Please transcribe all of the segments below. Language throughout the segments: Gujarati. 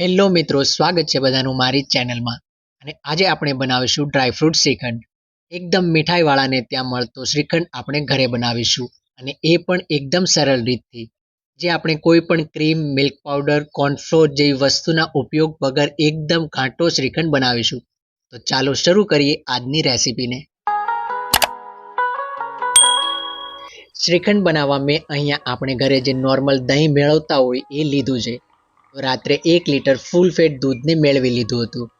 હેલો મિત્રો, સ્વાગત છે બધાનું મારી ચેનલમાં. અને આજે આપણે બનાવીશું ડ્રાયફ્રૂટ શ્રીખંડ. એકદમ મીઠાઈવાળાને ત્યાં મળતો શ્રીખંડ આપણે ઘરે બનાવીશું. અને એ પણ એકદમ સરળ રીતથી. જે આપણે કોઈ પણ ક્રીમ મિલ્ક પાવડર કોર્નફ્લોર જેવી વસ્તુના ઉપયોગ વગર એકદમ ઘાંટો શ્રીખંડ બનાવીશું. તો ચાલો શરૂ કરીએ આજની રેસીપીને. શ્રીખંડ બનાવવા મેં અહીંયા આપણે ઘરે જે નોર્મલ દહીં મેળવતા હોય એ લીધું છે. રાત્રે એક લીટર ફૂલ ફેટ દૂધને મેળવી લીધું હતું.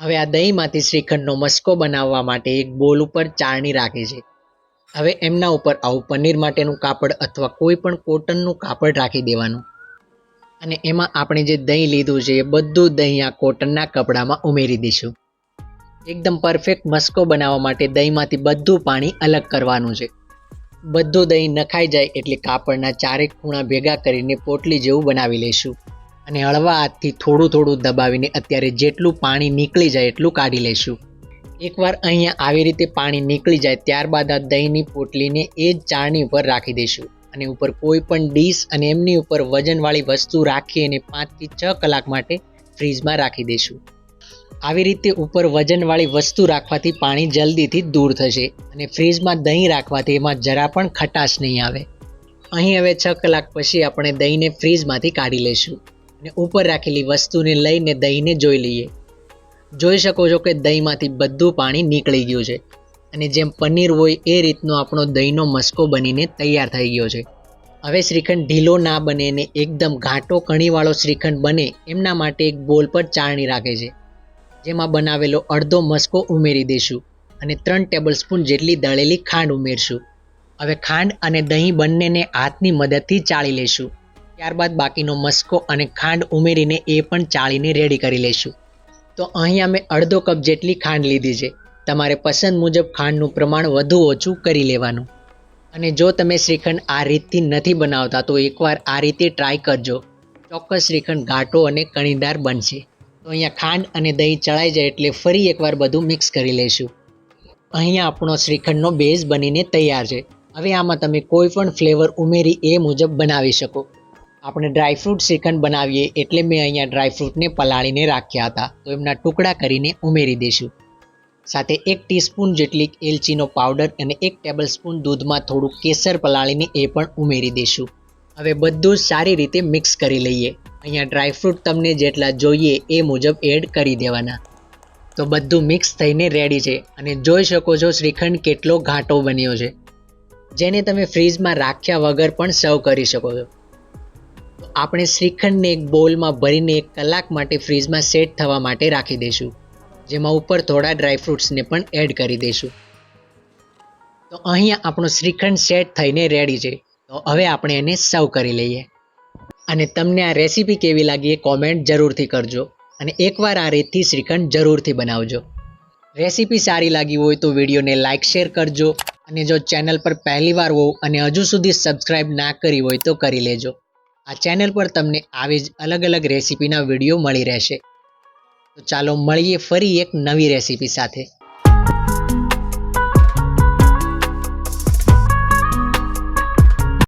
હવે આ દહીંમાંથી શ્રીખંડનો મસ્કો બનાવવા માટે એક બોલ ઉપર ચાળણી રાખે છે. હવે એમના ઉપર આવું પનીર માટેનું કાપડ અથવા કોઈ પણ કોટનનું કાપડ રાખી દેવાનું. અને એમાં આપણે જે દહીં લીધું છે એ બધું દહીં આ કોટનના કપડામાં ઉમેરી દઈશું. એકદમ પરફેક્ટ મસ્કો બનાવવા માટે દહીંમાંથી બધું પાણી અલગ કરવાનું છે. બધું દહીં નખાઈ જાય એટલે કાપડના ચારેક ખૂણા ભેગા કરીને પોટલી જેવું બનાવી લઈશું. અને હળવા હાથથી થોડું થોડું દબાવીને અત્યારે જેટલું પાણી નીકળી જાય એટલું કાઢી લઈશું એકવાર અહીંયા આવી રીતે પાણી નીકળી જાય ત્યારબાદ આ દહીંની પોટલીને એ જ ચાળણી ઉપર રાખી દઈશું અને ઉપર કોઈ પણ ડીશ અને એમની ઉપર વજનવાળી વસ્તુ રાખી અને પાંચથી છ કલાક માટે ફ્રીજમાં રાખી દઈશું. આવી રીતે ઉપર વજનવાળી વસ્તુ રાખવાથી પાણી જલ્દીથી દૂર થશે અને ફ્રીજમાં દહીં રાખવાથી એમાં જરા પણ ખટાશ નહીં આવે. અહીં હવે છ કલાક પછી આપણે દહીંને ફ્રીજમાંથી કાઢી લઈશું. અને ઉપર રાખેલી વસ્તુને લઈને દહીંને જોઈ લઈએ. જોઈ શકો છો કે દહીંમાંથી બધું પાણી નીકળી ગયું છે અને જેમ પનીર હોય એ રીતનો આપણો દહીંનો મસ્કો બનીને તૈયાર થઈ ગયો છે. હવે શ્રીખંડ ઢીલો ના બને ને એકદમ ઘાટો કણીવાળો શ્રીખંડ બને એમના માટે એક બોલ પર ચાળણી રાખે છે. જેમાં બનાવેલો અડધો મસ્કો ઉમેરી દઈશું અને ત્રણ ટેબલ સ્પૂન જેટલી દળેલી ખાંડ ઉમેરશું. હવે ખાંડ અને દહીં બંનેને હાથની મદદથી ચાળી લઈશું ત્યારબાદ બાકીનો મસ્કો અને ખાંડ ઉમેરીને એ પણ ચાળીને રેડી કરી લઈશું તો અહીંયા મેં અડધો કપ જેટલી ખાંડ લીધી છે. તમારે પસંદ મુજબ ખાંડનું પ્રમાણ વધુ ઓછું કરી લેવાનું. અને જો તમે શ્રીખંડ આ રીતથી નથી બનાવતા, તો એકવાર આ રીતે ટ્રાય કરજો. ચોક્કસ શ્રીખંડ ઘાટો અને કણીદાર બનશે. તો અહીંયા ખાંડ અને દહીં ચડાઈ જાય એટલે ફરી એકવાર બધું મિક્સ કરી લઈશું અહીંયા આપણો શ્રીખંડનો બેઝ બનીને તૈયાર છે. હવે આમાં તમે કોઈ પણ ફ્લેવર ઉમેરી એ મુજબ બનાવી શકો. આપણે ડ્રાયફ્રૂટ શ્રીખંડ બનાવીએ એટલે મેં અહીંયા ડ્રાયફ્રૂટને પલાળીને રાખ્યા હતા. તો એમના ટુકડા કરીને ઉમેરી દઈશું. સાથે એક ટીસ્પૂન જેટલી એલચીનો પાવડર અને એક ટેબલ સ્પૂન દૂધમાં થોડું કેસર પલાળીને એ પણ ઉમેરી દઈશું. હવે બધું સારી રીતે મિક્સ કરી લઈએ. અહીંયા ડ્રાયફ્રૂટ તમને જેટલા જોઈએ એ મુજબ એડ કરી દેવાના. તો બધું મિક્સ થઈને રેડી છે. અને જોઈ શકો છો શ્રીખંડ કેટલો ઘાટો બન્યો છે. જેને તમે ફ્રીજમાં રાખ્યા વગર પણ સર્વ કરી શકો છો. તો આપણે શ્રીખંડને એક બોલમાં ભરીને એક કલાક માટે ફ્રીજમાં સેટ થવા માટે રાખી દઈશું. જેમાં ઉપર થોડા ડ્રાયફ્રૂટ્સને પણ એડ કરી દઈશું. તો અહીંયા આપણો શ્રીખંડ સેટ થઈને રેડી છે. તો હવે આપણે એને સર્વ કરી લઈએ. અને તમને આ રેસીપી કેવી લાગી એ કોમેન્ટ જરૂરથી કરજો. અને એકવાર આ રીતથી શ્રીખંડ જરૂરથી બનાવજો. રેસીપી સારી લાગી હોય તો વિડીયોને લાઇક શેર કરજો. અને જો ચેનલ પર પહેલીવાર હો અને હજુ સુધી સબસ્ક્રાઈબ ના કરી હોય તો કરી લેજો. આ ચેનલ પર તમને આવી જ અલગ અલગ રેસીપીના વીડિયો મળી રહેશે. તો ચાલો મળીએ ફરી એક નવી રેસીપી સાથે.